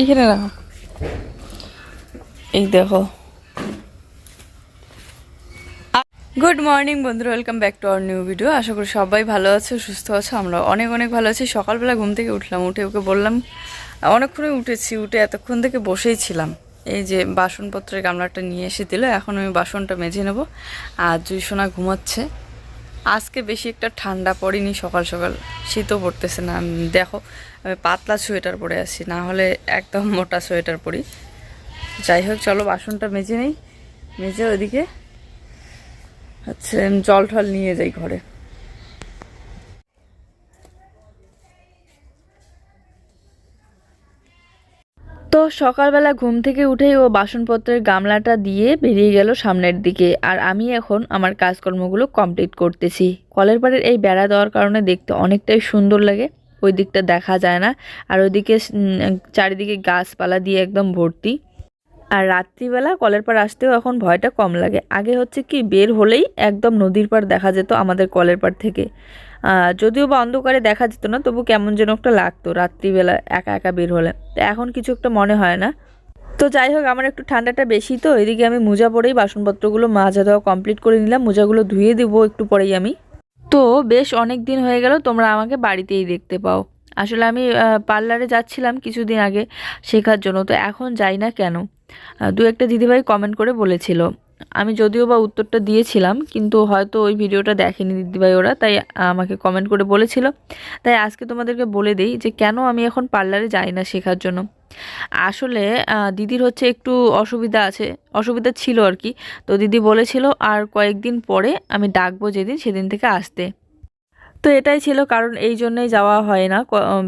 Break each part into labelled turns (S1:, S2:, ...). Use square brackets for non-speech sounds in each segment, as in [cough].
S1: এইখানে রাখো এই দেখো গুড মর্নিং বন্ধুরা welcome back to our new video আশা করি সবাই ভালো আছো, সুস্থ আছো আমরা অনেক অনেক ভালো আছি। সকালবেলা ঘুম থেকে উঠলাম, উঠে ওকে বললাম অনেকক্ষণে উঠেছি, উঠে এতক্ষণ থেকে বসেই ছিলাম। এই যে বাসনপত্রের গামলাটা নিয়ে এসে দিল, এখন আমি বাসনটা মেজে নেব। আর জুই সোনা ঘুমাচ্ছে। আজকে বেশি একটা ঠান্ডা পড়েনি, সকাল সকাল। শীতও পড়তেছে না। দেখো, আমি পাতলা সোয়েটার পরে আসি না হলে একদম মোটা সোয়েটার পরি। যাই হোক, চলো বাসনটা মেজে নেই, মেজে ওইদিকে হচ্ছে জল ঠল নিয়ে যাই ঘরে। তো সকালবেলা ঘুম থেকে উঠেই ও বাসনপত্রের গামলাটা দিয়ে বেরিয়ে গেল সামনের দিকে। আর আমি এখন আমার কাজকর্মগুলো কমপ্লিট করতেছি। কলের পাড়ের এই বেড়া দেওয়ার কারণে দেখতে অনেকটাই সুন্দর লাগে। ওই দিকটা দেখা যায় না। আর ওইদিকে চারিদিকে গাছপালা দিয়ে একদম ভর্তি। আর রাত্রিবেলা কলের পাড় আসতেও এখন ভয়টা কম লাগে। আগে হচ্ছে কি বের হলেই একদম নদীর পাড় দেখা যেত আমাদের কলের পাড় থেকে। যদিও বা অন্ধকারে দেখা যেত না, তবু কেমন যেন একটা লাগতো রাত্রিবেলা একা একা বের হলে। তো এখন কিছু একটা মনে হয় না। তো যাই হোক, আমার একটু ঠান্ডাটা বেশি তো, এদিকে আমি মোজা পরেই বাসনপত্রগুলো মাজা দেওয়া কমপ্লিট করে নিলাম, মোজাগুলো ধুয়ে দেবো একটু পরেই আমি। তো বেশ অনেক দিন হয়ে গেল, তোমরা আমাকে বাড়িতেই দেখতে পাও। আসলে আমি পার্লারে যাচ্ছিলাম কিছুদিন আগে শেখার জন্য, তো এখন যাই না কেন? দু একটা দিদিভাই কমেন্ট করে বলেছিল। আমি যদিও বা উত্তরটা দিয়েছিলাম, কিন্তু হয়তো ওই ভিডিওটা দেখেনি দিদিভাই ওরা, তাই আমাকে কমেন্ট করে বলেছিল। তাই আজকে তোমাদেরকে বলে দিই যে কেন আমি এখন পার্লারে যাই না শেখার জন্য। আসলে দিদির হচ্ছে একটু অসুবিধা আছে, অসুবিধা ছিল আর কি। তো দিদি বলেছিল আর কয়েকদিন পরে আমি ডাকবো যেদিন, সেদিন থেকে আসতে। তো এটাই ছিল কারণ এই জন্যই যাওয়া হয় না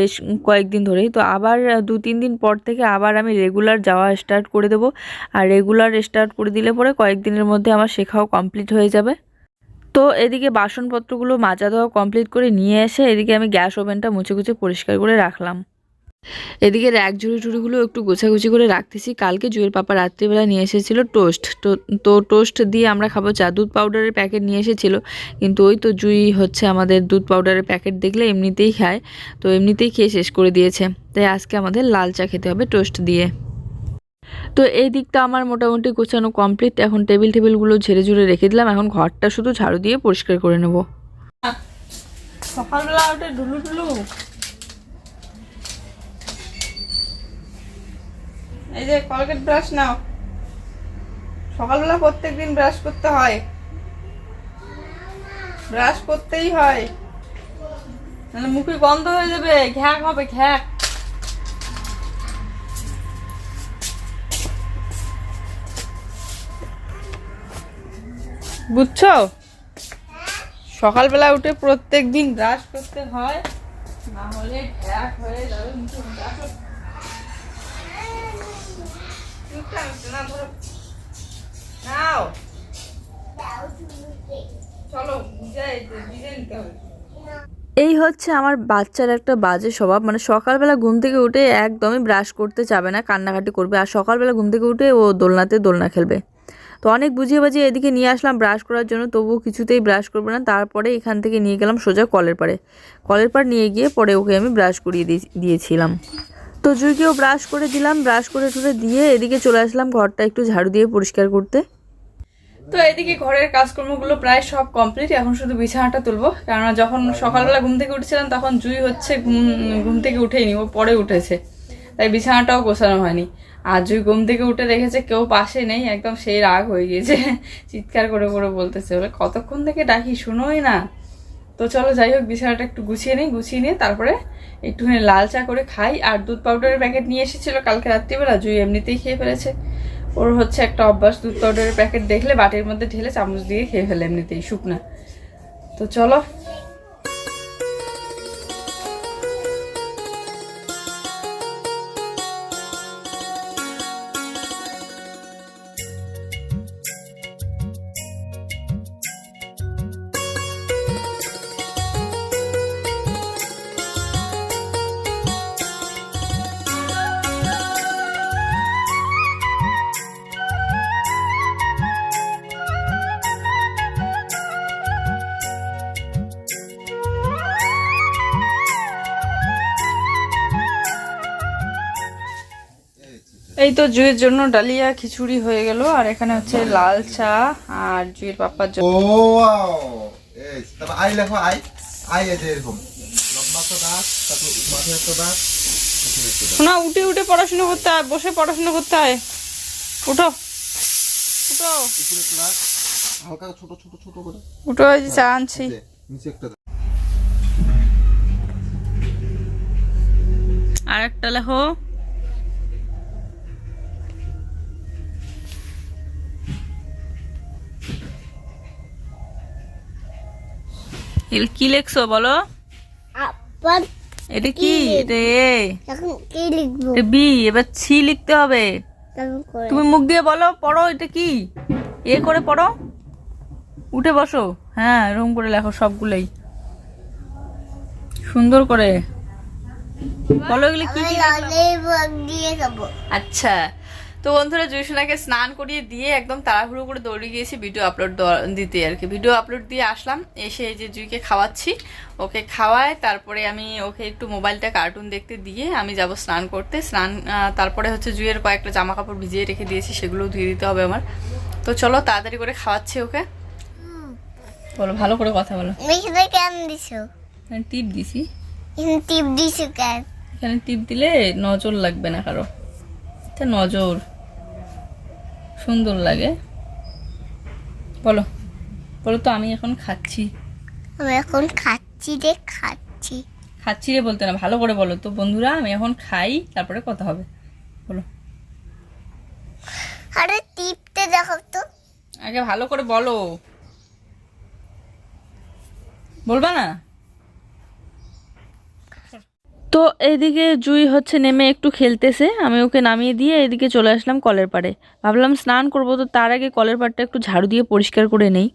S1: বেশ কয়েকদিন ধরেই। তো আবার দু, তিন দিন পর থেকে আবার আমি রেগুলার যাওয়া স্টার্ট করে দেব। আর রেগুলার স্টার্ট করে দিলে পরে কয়েকদিনের মধ্যে আমার শেখাও কমপ্লিট হয়ে যাবে। তো এদিকে বাসনপত্রগুলো মাজা দেওয়া কমপ্লিট করে নিয়ে এসে এদিকে আমি গ্যাস ওভেনটা মুছে গুছে পরিষ্কার করে রাখলাম। এদিকে র্যাক ঝুড়ি টুড়িগুলো একটু গোছাগুছি করে রাখতেছি। কালকে জুয়ের পাপা রাত্রিবেলা নিয়ে এসেছিল টোস্ট। তো তো টোস্ট দিয়ে আমরা খাব চা। দুধ পাউডারের প্যাকেট নিয়ে এসেছিল। কিন্তু ওই তো জুই হচ্ছে আমাদের দুধ পাউডারের প্যাকেট দেখলে এমনিতেই খায়। তো এমনিতেই খেয়ে শেষ করে দিয়েছে। তাই আজকে আমাদের লাল চা খেতে হবে টোস্ট দিয়ে। তো এই দিকটা আমার মোটামুটি গোছানো কমপ্লিট। এখন টেবিল টেবিলগুলো ঝেড়ে ঝুড়ে রেখে দিলাম। এখন ঘরটা শুধু ঝাড়ু দিয়ে পরিষ্কার করে নেব। সকালবেলা ওটা ঢুলু ঢুলু এই যে কলগেট ব্রাশ নাও। সকালবেলা প্রত্যেক দিন ব্রাশ করতে হয়। ব্রাশ করতেই হয়। নাহলে মুখে গন্ধ হয়ে যাবে। ঘ্যাক হবে, ঘ্যাক। বুঝছ? সকালবেলা উঠে প্রত্যেক দিন ব্রাশ করতে হয়। না হলে ঘ্যাক হয়ে যাবে ব্রাশ চুপচাপ একটু না ধরো নাও এই হচ্ছে আমার বাচ্চার একটা বাজে স্বভাব। মানে সকালবেলা ঘুম থেকে উঠে একদমই ব্রাশ করতে চাবে না, কান্নাকাটি করবে। আর সকালবেলা ঘুম থেকে উঠে ও দোলনাতে দোলনা খেলবে। তো অনেক বুঝিয়ে বাজিয়ে এদিকে নিয়ে আসলাম ব্রাশ করার জন্য। তবুও কিছুতেই ব্রাশ করবে না। তারপরে এখান থেকে নিয়ে গেলাম সোজা কলের পাড়ে। কলের পাড় নিয়ে গিয়ে পরে ওকে আমি ব্রাশ করিয়ে দিয়ে- দিয়েছিলাম। তো জুইকেও ব্রাশ করে দিলাম, ব্রাশ করে টুরে দিয়ে এদিকে চলে আসলাম ঘরটা একটু ঝাড়ু দিয়ে পরিষ্কার করতে। তো এদিকে ঘরের কাজকর্মগুলো প্রায় সব কমপ্লিট এখন শুধু বিছানাটা তুলবো, কেননা যখন সকালবেলা ঘুম থেকে উঠেছিলাম তখন জুই হচ্ছে ঘুম ঘুম থেকে উঠেইনি, ও পরে উঠেছে, তাই বিছানাটাও গোছানো হয়নি। আর জুই ঘুম থেকে উঠে দেখেছে কেউ পাশে নেই, একদম সেই রাগ হয়ে গিয়েছে, চিৎকার করে করে বলতেছে, বলে কতক্ষণ থেকে ডাকি, শুনোই না। তো চলো যাই হোক, বিছানাটা একটু গুছিয়ে নিই, গুছিয়ে নিয়ে তারপরে একটুখানি লাল চা করে খাই, আর দুধ পাউডারের প্যাকেট নিয়ে এসেছিল কালকে রাত্রিবেলা, জুই এমনিতেই খেয়ে ফেলেছে। ওর হচ্ছে একটা অভ্যাস, দুধ পাউডারের প্যাকেট দেখলে বাটির মধ্যে ঢেলে চামচ দিয়ে খেয়ে ফেলে এমনিতেই, শুকনা। তো চলো
S2: এই তো জুয়ের জন্য ডালিয়া খিচুড়ি হয়ে গেল আর এখানে হচ্ছে লাল চা আর জুয়ের পাপ্পার জন্য।
S3: ও ওয়াও এই তারপর আই লেখো আই আই এই এরকম। লম্বা তো দাঁত তারপর মাথায় একটা দাঁত।
S2: না উঠে উঠে পড়াশোনা করতে হয় বসে পড়াশোনা করতে হয় উঠো উঠো।
S3: হালকা ছোট ছোট ছোট করে।
S2: উঠো এই চা আনছি।
S3: নিচে একটা
S2: আর একটা লেখো কি লেখছো বলো? এটা কি? এটা বি এবার ছি লিখতে হবে। তুমি মুখ দিয়ে বলো পড়ো এটা কি? এ করে পড়ো। উঠে বসো। হ্যাঁ এরকম করে লেখো সবগুলোই। সুন্দর করে। বলো এগুলো কি আচ্ছা। তো বন্ধুরা জয়সোনাকে স্নান করিয়ে দিয়ে একদম তাড়াহুড়ো করে দৌড়ে গিয়েছি ভিডিও আপলোড দিতে আর কি। ভিডিও আপলোড দিয়ে আসলাম এসে এই যে জুইকে খাওয়াচ্ছি। ওকে খাওয়ায় তারপরে আমি ওকে একটু মোবাইলটা কার্টুন দেখতে দিয়ে আমি যাব স্নান করতে। স্নান তারপরে হচ্ছে জুইয়ের কয়েকটা জামা কাপড় ভিজিয়ে রেখে দিয়েছি সেগুলোও ধুয়ে দিতে হবে আমার। তো চলো তাড়াতাড়ি করে খাওয়াচ্ছি ওকে। বলো ভালো করে কথা বলো।
S4: কেন দিছো?
S2: টিপ দিছি।
S4: টিপ দিছো কেন?
S2: এখানে টিপ দিলে নজর লাগবে না কারও। এটা নজর। সুন্দর লাগে। বলো বলো তো আমি এখন খাচ্ছি।
S4: আমি এখন খাচ্ছি রে খাচ্ছি।
S2: খাচ্ছি রে বলতে না ভালো করে বলো তো বন্ধুরা আমি এখন খাই তারপরে কথা হবে। বলো।
S4: আরে টিপতে দেখো তো।
S2: আগে ভালো করে বলো। বলবা না? তো এদিকে জুই হচ্ছে নেমে একটু খেলতেছে। আমি ওকে নামিয়ে দিয়ে এদিকে চলে আসলাম কলের পাড়ে। ভাবলাম স্নান করব, তো তার আগে কলের পাড়টা একটু ঝাড়ু দিয়ে পরিষ্কার করে নেই।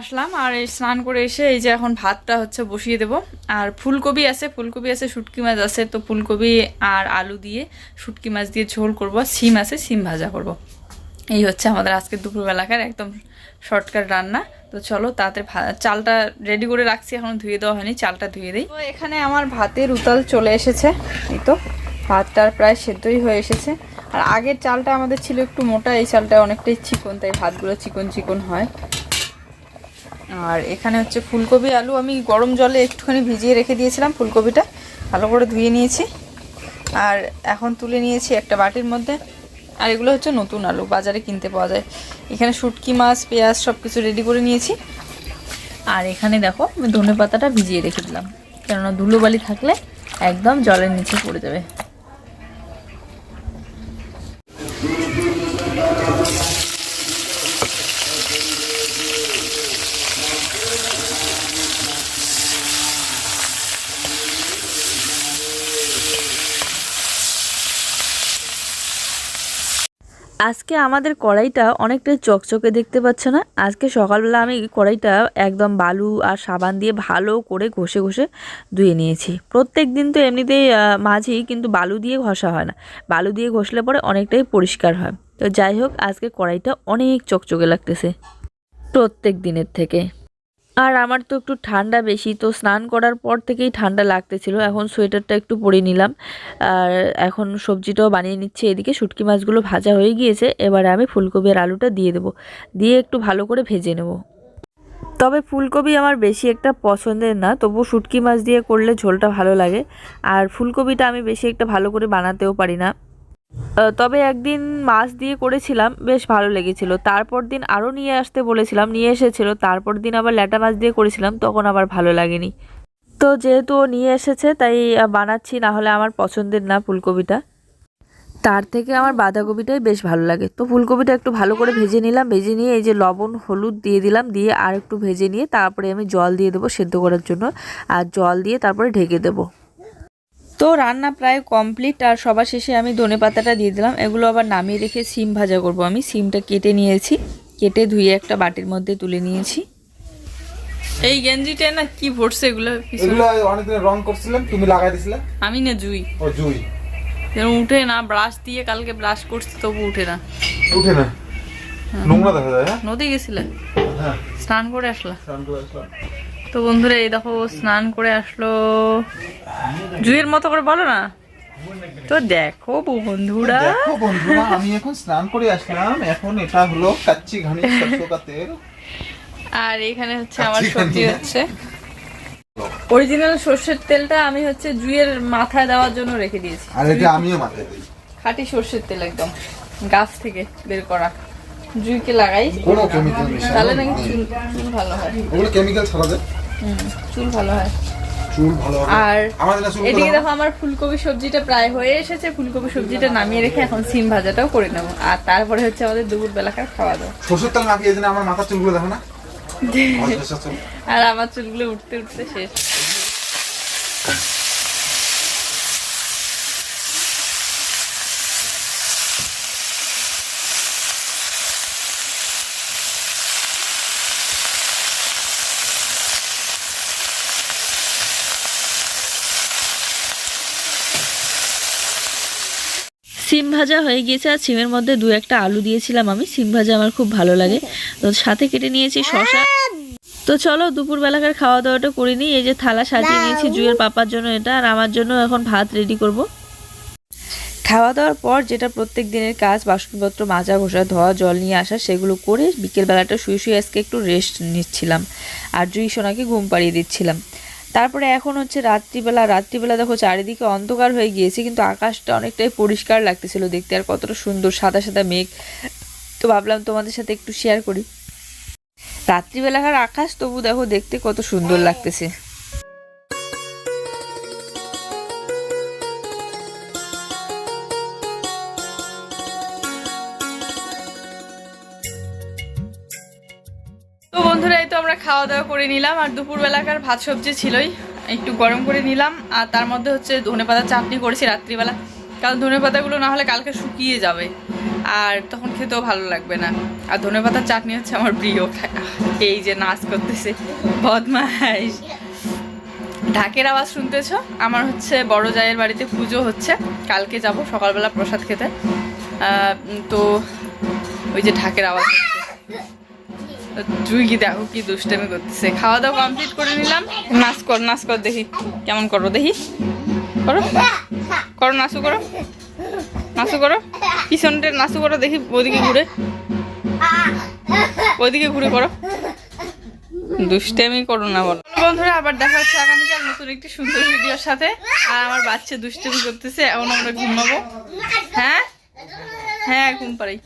S2: আসলাম আর এই স্নান করে এসে এই যে এখন ভাতটা হচ্ছে বসিয়ে দেব। আর ফুলকপি আছে ফুলকপি আছে, শুটকি মাছ আছে, তো ফুলকপি আর আলু দিয়ে শুটকি মাছ দিয়ে ঝোল করব। সিম আছে, সিম ভাজা করব। এই হচ্ছে আমাদের আজকে দুপুরবেলাকার একদম শর্টকাট রান্না। তো চলো তাতে চালটা রেডি করে রাখছি, এখন ধুয়ে দেওয়া হয়নি, চালটা ধুয়ে দিই। তো এখানে আমার ভাতের উতাল চলে এসেছে, এই তো। ভাতটার প্রায় সেদ্ধই হয়ে এসেছে। আর আগের চালটা আমাদের ছিল একটু মোটা, এই চালটা অনেকটাই চিকন, তাই ভাতগুলো চিকন চিকন হয়। আর এখানে হচ্ছে ফুলকপি, আলু আমি গরম জলে একটুখানি ভিজিয়ে রেখে দিয়েছিলাম ফুলকপিটা। ভালো করে ধুয়ে নিয়েছি। আর এখন তুলে নিয়েছি একটা বাটির মধ্যে। আর এগুলো হচ্ছে নতুন আলু, বাজারে কিনতে পাওয়া যায়। এখানে শুটকি মাছ, পেঁয়াজ সব কিছু রেডি করে নিয়েছি। আর এখানে দেখো, আমি ধনে পাতাটা ভিজিয়ে রেখে দিলাম। কেননা ধুলোবালি থাকলে একদম জলের নিচে পড়ে যাবে। আজকে আমাদের কড়াইটা অনেকটা চকচকে দেখতে পাচ্ছে না। আজকে সকালবেলা আমি কড়াইটা একদম বালু আর সাবান দিয়ে ভালো করে ঘষে ঘষে ধুয়ে নিয়েছি। প্রত্যেক দিন তো এমনিতেই মাঝি কিন্তু বালু দিয়ে ঘষা হয় না। বালু দিয়ে ঘষলে পরে অনেকটাই পরিষ্কার হয়। তো যাই হোক, আজকে কড়াইটা অনেক চকচকে লাগতেছে। প্রত্যেক দিনের থেকে। আর আমার তো একটু ঠান্ডা বেশি, তো স্নান করার পর থেকেই ঠান্ডা লাগতেছিল। এখন সোয়েটারটা একটু পরে নিলাম। আর এখন সবজিটাও বানিয়ে নিচ্ছে এদিকে। শুটকি মাছগুলো ভাজা হয়ে গিয়েছে। এবারে আমি ফুলকপি আর আলুটা দিয়ে দেবো। দিয়ে একটু ভালো করে ভেজে নেব। তবে ফুলকপি আমার বেশি একটা পছন্দের না, তবু শুটকি মাছ দিয়ে করলে ঝোলটা ভালো লাগে। আর ফুলকপিটা আমি বেশি একটা ভালো করে বানাতেও পারি না। তবে একদিন মাছ দিয়ে করেছিলাম, বেশ ভালো লেগেছিল। তারপর দিন আরও নিয়ে আসতে বলেছিলাম, নিয়ে এসেছিল। তারপর দিন আবার ল্যাটা মাছ দিয়ে করেছিলাম, তখন আবার ভালো লাগেনি। তো যেহেতু ও নিয়ে এসেছে, তাই বানাচ্ছি, না হলে আমার পছন্দের না ফুলকপিটা। তার থেকে আমার বাঁধাকপিটাই বেশ ভালো লাগে। তো ফুলকপিটা একটু ভালো করে ভেজে নিলাম, ভেজে নিয়ে এই যে লবণ, হলুদ দিয়ে দিলাম, দিয়ে আর একটু ভেজে নিয়ে তারপরে আমি জল দিয়ে দেবো সেদ্ধ করার জন্য। আর জল দিয়ে তারপরে ঢেকে দেবো। তো রান্না প্রায় কমপ্লিট আর সবার শেষে আমি ধনে পাতাটা দিয়ে দিলাম। এগুলো আবার নামিয়ে রেখে সিম ভাজা করব আমি। সিমটা কেটে নিয়েছি। কেটে ধুয়ে একটা বাটির মধ্যে তুলে নিয়েছি। এই গেঞ্জিটা না কি ভরছে এগুলো
S3: এগুলো অনেকদিন রং করছিলাম তুমি লাগাই দিছিলে?
S2: আমি না জুই।
S3: ও জুই।
S2: যেন উঠে না ব্রাশ দিয়ে কালকে ব্রাশ করছি তবু উঠে না।
S3: উঠে না? নোংরা দেখা যায় হ্যাঁ?
S2: নদী গেছিলে?
S3: হ্যাঁ।
S2: স্নান করে আসলা?
S3: স্নান করে আসলাম।
S2: তো বন্ধুরা এই দেখো স্নান করে আসলো। জুইয়ের মতো করে বলো না। তো দেখো বন্ধুরা।
S3: দেখো বন্ধুরা আমি এখন স্নান করে আসলাম। এখন এটা হলো কাচ্চি ঘানি তেল
S2: আর এখানে হচ্ছে আমার সবজি হচ্ছে। অরিজিনাল সর্ষের তেলটা আমি হচ্ছে জুইয়ের মাথায় দেওয়ার জন্য রেখে দিয়েছি।
S3: আর এটা আমিও মাথায় দিই।
S2: খাঁটি সর্ষের তেল একদম গাছ থেকে বের করা। জুইকে লাগাই?
S3: কোনো কেমিক্যাল মিশানো
S2: তাহলে নাকি চুল চুল ভালো হয়।
S3: ওগুলো কেমিক্যাল ছাড়া
S2: হুম, চুল ভালো হয়।
S3: চুল ভালো
S2: আর এদিকে দেখো আমার ফুলকপি সবজিটা প্রায় হয়ে এসেছে। ফুলকপি সবজিটা নামিয়ে রেখে এখন সিম ভাজাটাও করে নেব। আর তারপরে হচ্ছে আমাদের দুপুর বেলাকার খাওয়া দাওয়া।
S3: সরষের তেল মাখিয়ে দিন আমার মাথার চুলগুলো দেখো না। [laughs] চুল।
S2: আর আমার চুলগুলো উঠতে উঠতে শেষ। সিম ভাজা হয়ে গিয়েছে আর সিমের মধ্যে দু একটা আলু দিয়েছিলাম আমি। সিম ভাজা আমার খুব ভালো লাগে। তো সাথে কেটে নিয়েছি শশা তো চলো দুপুর বেলাকার খাওয়া দাওয়াটা করে নিই। এই যে থালা সাজিয়ে নিয়েছি জুয়ের পাপার জন্য এটা। আর আমার জন্য এখন ভাত রেডি করব। খাওয়া দাওয়ার পর যেটা প্রত্যেক দিনের কাজ, বাসনপত্র মাজা, ঘষা, ধোয়া, জল নিয়ে আসা, সেগুলো করে বিকেলবেলাটা শুয়ে শুয়ে আজকে একটু রেস্ট নিচ্ছিলাম। আর জুই সোনাকে ঘুম পাড়িয়ে দিচ্ছিলাম। তারপরে এখন হচ্ছে রাত্রিবেলা রাত্রিবেলা দেখো চারিদিকে অন্ধকার হয়ে গিয়েছে, কিন্তু আকাশটা অনেকটাই পরিষ্কার লাগতেছিল দেখতে, আর কতটা সুন্দর সাদা সাদা মেঘ। তো ভাবলাম তোমাদের সাথে একটু শেয়ার করি। রাত্রিবেলাকার আকাশ তবু দেখো দেখতে কত সুন্দর লাগতেছে। খাওয়া দাওয়া করে নিলাম আর দুপুর বেলাকার ভাত সবজি ছিলই, একটু গরম করে নিলাম আর তার মধ্যে হচ্ছে ধনে পাতা চাটনি করেছি রাত্রিবেলা। কারণ ধনে পাতাগুলো না হলে কালকে শুকিয়ে যাবে আর তখন খেতেও ভালো লাগবে না। আর ধনে পাতার চাটনি হচ্ছে আমার প্রিয় এই যে নাচ করতেছে, বদমাইশ। ঢাকের আওয়াজ শুনতেছ? আমার হচ্ছে বড় জায়ের বাড়িতে পুজো হচ্ছে, কালকে যাব সকালবেলা প্রসাদ খেতে। তো ওই যে ঢাকের আওয়াজ কি দেখো কি দুষ্টামি করতেছে? খাওয়া দাওয়া কমপ্লিট করে নিলাম। নাচ কর নাচ কর দেখি, কেমন করো দেখি। করো করো নাচু করো নাচু করো। পিছনটা নাচু করো দেখি, ওদিকে ঘুরে। ওদিকে ঘুরে করো। দুষ্টামি করো না বলো। বন্ধুরা, আবার দেখা হচ্ছে আগামীকাল নতুন একটি সুন্দর ভিডিওর সাথে। আর আমার বাচ্চা দুষ্টামি করতেছে, এখন আমরা ঘুমাবো। হ্যাঁ? হ্যাঁ ঘুম পাড়াই।